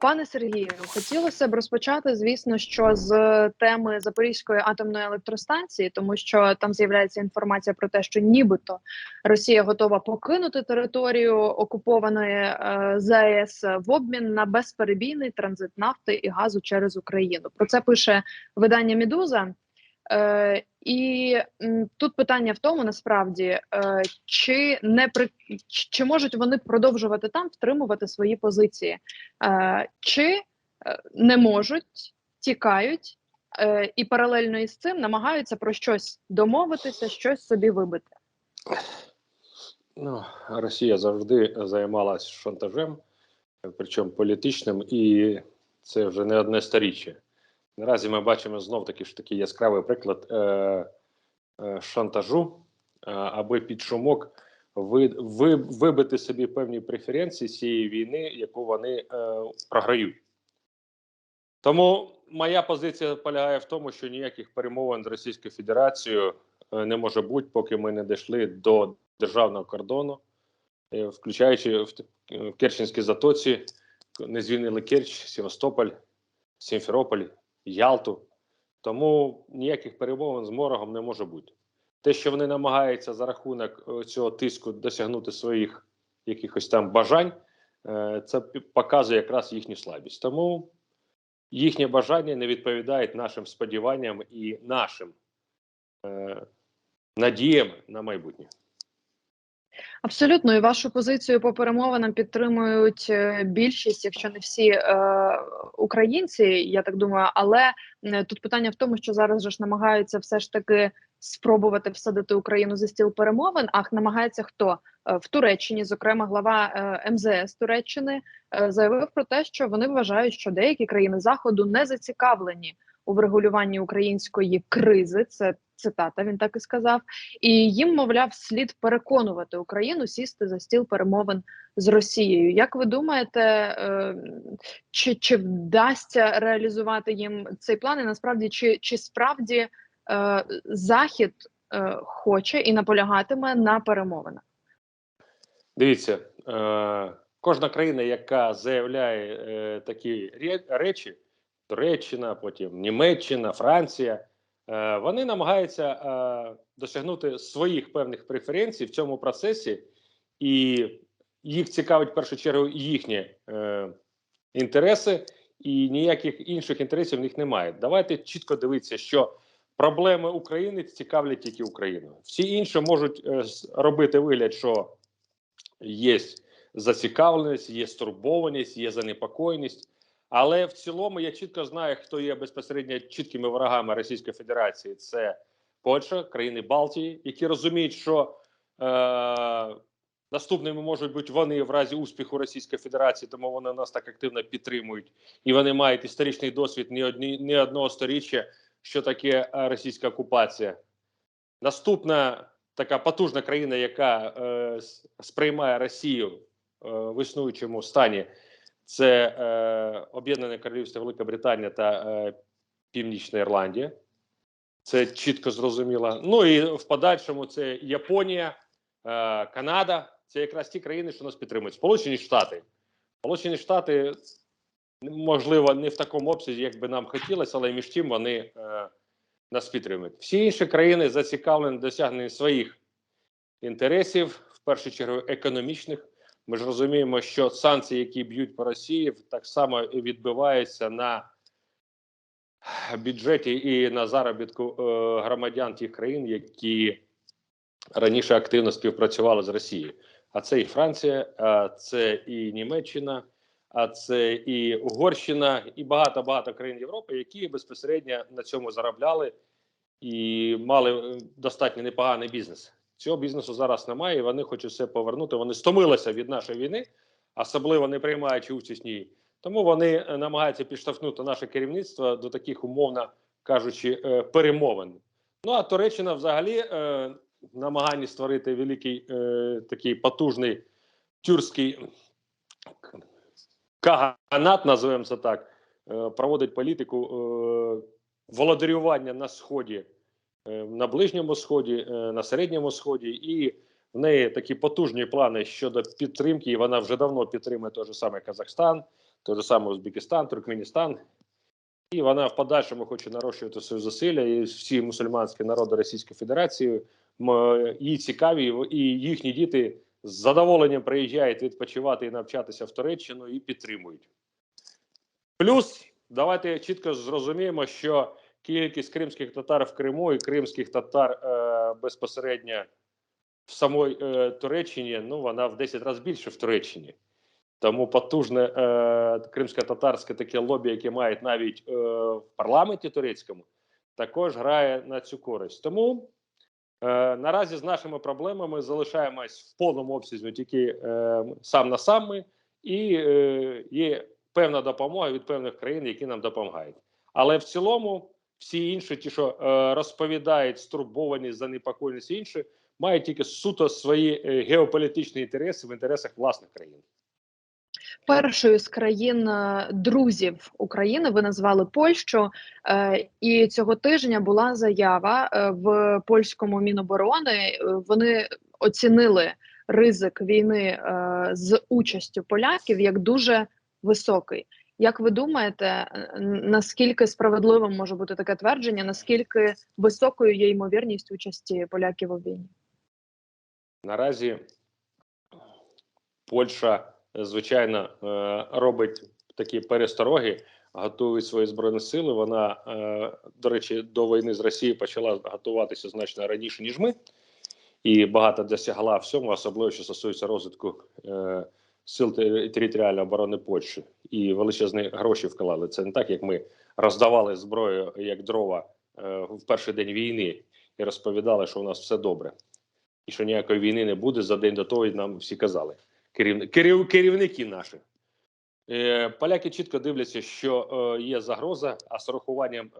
Пане Сергію, хотілося б розпочати, звісно, що з теми Запорізької атомної електростанції, тому що там з'являється інформація про те, що нібито Росія готова покинути територію окупованої е, ЗАЕС в обмін на безперебійний транзит нафти і газу через Україну. Про це пише видання Мідуза. Е, і тут питання в тому, насправді, е, чи не при чи- можуть вони продовжувати там втримувати свої позиції, е, чи е, не можуть, тікають і паралельно із цим намагаються про щось домовитися, щось собі вибити. Ну, Росія завжди займалась шантажем, причому політичним, і це вже не одне сторіччя. Наразі ми бачимо знов таки ж такий яскравий приклад е, е, шантажу, е, аби під шумок ви, ви, вибити собі певні преференції цієї війни, яку вони е, програють. Тому моя позиція полягає в тому, що ніяких перемовин з Російською Федерацією е, не може бути, поки ми не дійшли до державного кордону, е, включаючи в, в Керченській затоці, не звільнили Керч, Севастополь, Сімферополь, Ялту. Тому ніяких перемовин з морогом не може бути. Те, що вони намагаються за рахунок е, цього тиску досягнути своїх якихось там бажань, е, це показує якраз їхню слабість. Тому їхнє бажання не відповідають нашим сподіванням і нашим е, надіям на майбутнє. Абсолютно, і вашу позицію по перемовинам підтримують е, більшість, якщо не всі е, українці, я так думаю. Але тут питання в тому, що зараз ж намагаються все ж таки спробувати всадити Україну за стіл перемовин. А намагається хто Е, в Туреччині, зокрема, глава е, МЗС Туреччини заявив про те, що вони вважають, що деякі країни заходу не зацікавлені у врегулюванні української кризи. Це цитата. Він так і сказав. І їм, мовляв, слід переконувати Україну сісти за стіл перемовин з Росією. Як ви думаєте, е, чи, чи вдасться реалізувати їм цей план? І насправді, чи, чи справді е, Захід е, хоче і наполягатиме на перемовинах? Дивіться, е, кожна країна, яка заявляє такі речі, Туреччина, потім Німеччина, Франція, вони намагаються е, досягнути своїх певних преференцій в цьому процесі, і їх цікавить в першу чергу їхні е, інтереси, і ніяких інших інтересів в них немає. Давайте чітко дивитися, що проблеми України цікавлять тільки Україну. Всі інші можуть е, робити вигляд, що є зацікавленість, є стурбованість, є занепокоєність. Але в цілому я чітко знаю, хто є безпосередньо чіткими ворогами Російської Федерації. Це Польща, країни Балтії, які розуміють, що е, наступними можуть бути вони в разі успіху Російської Федерації, тому вони нас так активно підтримують, і вони мають історичний досвід не одні не одного сторіччя, що таке е, російська окупація. Наступна така потужна країна, яка е, сприймає Росію е, в існуючому стані, це е, Об'єднане Королівство Велика Британія та е, Північна Ірландія. Це чітко зрозуміло. Ну і в подальшому це Японія, е, Канада. Це якраз ті країни, що нас підтримують. Сполучені Штати. Сполучені Штати, можливо, не в такому обсязі, як би нам хотілося, але між тим вони е, нас підтримують. Всі інші країни зацікавлені в досягненні своїх інтересів, в першу чергу економічних. Ми ж розуміємо, що санкції, які б'ють по Росії, так само відбиваються на бюджеті і на заробітку е, громадян тих країн, які раніше активно співпрацювали з Росією. А це і Франція, а це і Німеччина, а це і Угорщина, і багато багато країн Європи, які безпосередньо на цьому заробляли і мали е, достатньо непоганий бізнес. Цього бізнесу зараз немає, і вони хочуть все повернути. Вони стомилися від нашої війни, особливо не приймаючи участь в ній. Тому вони е, намагаються підштовхнути наше керівництво до таких, умовно кажучи, е, перемовин. Ну а Туреччина взагалі е, в намаганні створити великий такий потужний тюркський каганат, називаємо це так, проводить політику володарювання на сході, на ближньому сході, е, на середньому сході, і в неї такі потужні плани щодо підтримки. і Вона вже давно підтримує той же саме Казахстан, той же самий Узбекистан, Туркменістан. І вона в подальшому хоче нарощувати свої зусилля. І всі мусульманські народи Російської Федерації їй цікаві, і їхні діти з задоволенням приїжджають відпочивати і навчатися в Туреччину і підтримують. Плюс давайте чітко зрозуміємо, що кількість кримських татар в Криму і кримських татар е, безпосередньо в самій е, Туреччині, ну вона в 10 разів більше в Туреччині. Тому потужне е, кримсько-татарське таке лобі, яке мають навіть е, в парламенті турецькому, також грає на цю користь. Тому е, наразі з нашими проблемами залишаємось в повному обсязі тільки е, сам на сам ми, і е, є певна допомога від певних країн, які нам допомагають. Але в цілому всі інші, ті, що е, розповідають стурбовані, занепокоєні всі інші, мають тільки суто свої е, геополітичні інтереси в інтересах власних країн. Першою з країн е, друзів України ви назвали Польщу, е, і цього тижня була заява е, в польському міноборони. Вони оцінили ризик війни з участю поляків як дуже високий. Як ви думаєте, е, наскільки справедливим може бути таке твердження? Наскільки високою є ймовірність участі поляків у війні? Наразі Польща, е, звичайно, е, робить такі перестороги, готує свої збройні сили. Вона, до речі, до війни з Росією почала готуватися значно раніше, ніж ми, і багато досягла всьому, особливо що стосується розвитку сил територіальної оборони Польщі. І величезні гроші вклали. Це не так, як ми роздавали зброю як дрова е, в перший день війни і розповідали, що у нас все добре і що ніякої війни не буде за день до того, і нам всі казали. Керів... Керів... Керівники наші. Е, поляки чітко дивляться, що е, є загроза, а з урахуванням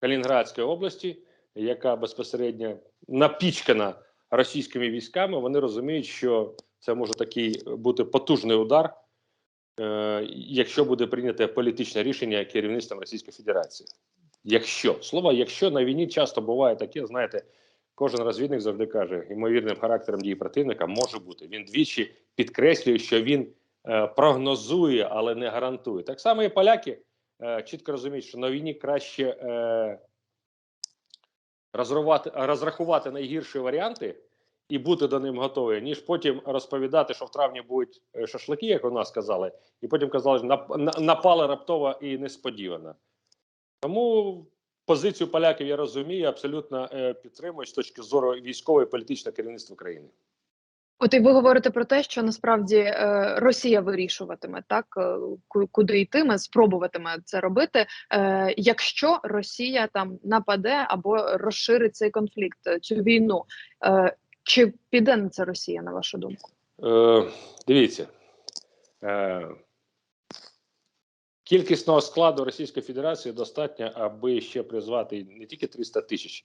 Калінінградської області, яка безпосередньо напічкана російськими військами, вони розуміють, що це може такий бути потужний удар, е, якщо буде прийнято політичне рішення керівництвом Російської Федерації. Якщо слово, якщо на війні часто буває таке, знаєте, Кожен розвідник завжди каже, ймовірним характером дії противника може бути. Він двічі підкреслює, що він е, прогнозує, але не гарантує. Так само і поляки е, чітко розуміють, що на війні краще е, розрахувати найгірші варіанти і бути до ним готові, ніж потім розповідати, що в травні будуть е, шашлики, як у нас казали, і потім казали, що нап- на- напали раптово і несподівано. Тому позицію поляків я розумію, абсолютно е, підтримую з точки зору військової і політичного керівництва країни. От і ви говорите про те, що насправді е, Росія вирішуватиме так, ку- куди йтиме, спробуватиме це робити, якщо Росія там нападе або розширить цей конфлікт, цю війну. Чи піде на це Росія, на вашу думку? Е, дивіться, е, кількісного складу Російської Федерації достатньо, аби ще призвати не тільки 300 тисяч,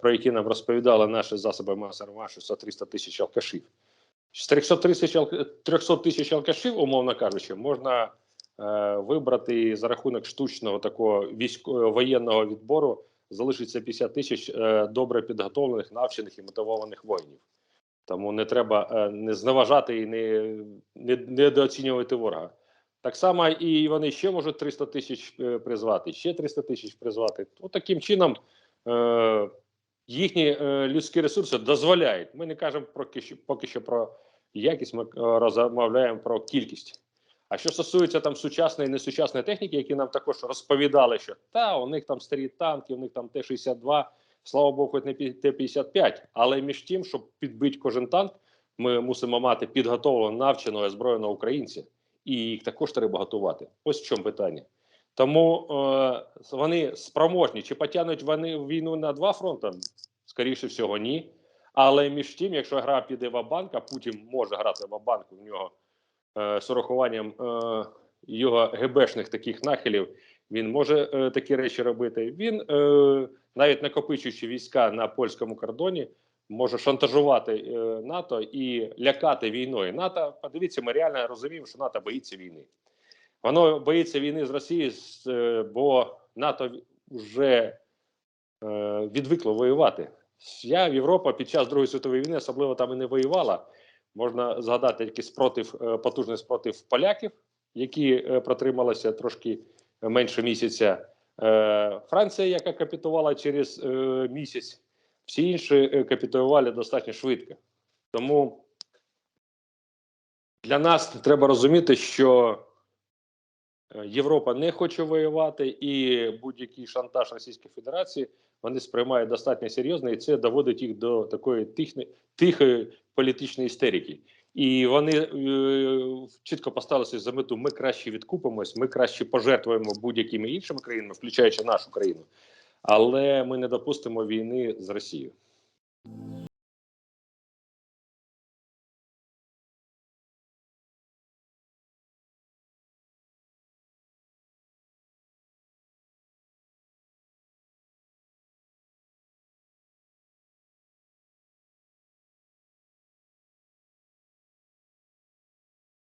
про які нам розповідали наші засоби інформації, що 300 тисяч алкашів. З 300 тисяч, алк- 300 тисяч алкашів, умовно кажучи, можна е, вибрати за рахунок штучного такого військового воєнного відбору залишиться 50 тисяч е, добре підготовлених, навчених і мотивованих воїнів. Тому не треба е, не зневажати і не, не недооцінювати ворога. Так само і вони ще можуть 300 тисяч е, призвати, ще 300 тисяч призвати. От таким чином е, їхні людські ресурси дозволяють. Ми не кажемо про поки що, про якість, ми розмовляємо про кількість. А що стосується там сучасної і несучасної техніки, які нам також розповідали, що та у них там старі танки, у них там Т-62, слава Богу, хоч не Т-55, але між тим, щоб підбити кожен танк, ми мусимо мати підготовленого, навченого, озброєного українця, і їх також треба готувати. Ось в чому питання. Тому е, вони спроможні, чи потягнуть вони війну на два фронти? Скоріше всього, ні. Але між тим, якщо гра піде в банк а Путін може грати в банк у нього з урахуванням е, його ГБшних таких нахилів, він може е, такі речі робити. Він, е, навіть накопичуючи війська на польському кордоні, може шантажувати е, НАТО і лякати війною. НАТО, подивіться, ми реально розуміємо, що НАТО боїться війни. Воно боїться війни з Росією, е, бо НАТО вже е, відвикло воювати. Я в Європа під час Другої світової війни особливо там і не воювала. Можна згадати якийсь спротив, е, потужний спротив поляків, які е, протрималися трошки менше місяця. Е, Франція, яка капітувала через місяць, всі інші капітували достатньо швидко. Тому для нас треба розуміти, що Європа не хоче воювати, і будь-який шантаж Російської Федерації вони сприймають достатньо серйозно, і це доводить їх до такої тихни, тихої політичної істерики. І вони е, чітко поставилися за мету: ми краще відкупимось, ми краще пожертвуємо будь-якими іншими країнами, включаючи нашу країну, але ми не допустимо війни з Росією.